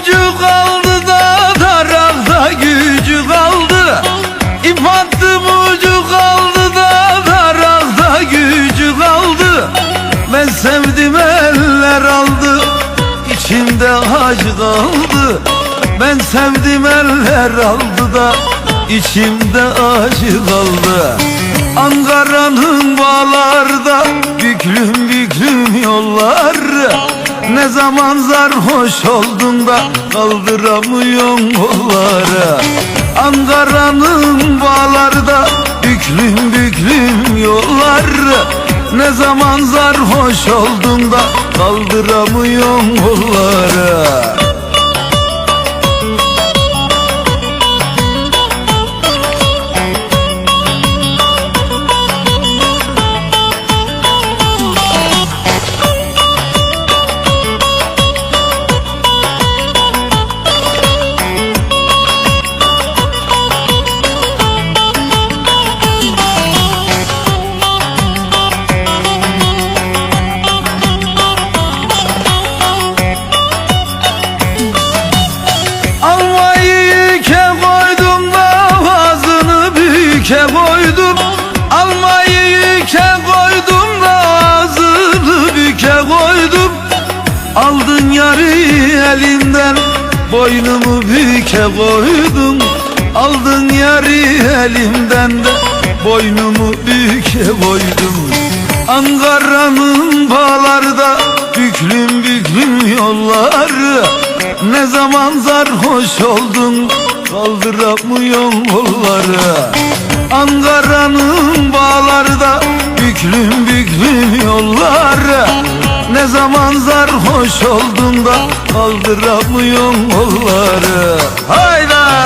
kaldı da darakta gücü kaldı. İp attım ucu kaldı da darakta gücü kaldı. Ben sevdim eller aldı içimde acı kaldı. Ben sevdim eller aldı da içimde acı kaldı. Ankara'nın bağlarda sarhoş oldun da kaldıramıyorsun kolları Ankara'nın bağlarda büklüm büklüm yollar Ne zaman sarhoş oldun da kaldıramıyorsun kolları Aldın yarı elinden boynumu büke koydum. Aldın yarı elimden de boynumu büke koydum. Ankara'nın bağlarda büklüm büklüm yolları. Ne zaman sarhoş oldun kaldıramıyorum kolları. Ankara'nın bağlarda büklüm büklüm yolları Ne zaman sarhoş oldun da kaldıramıyorum kolları Hayda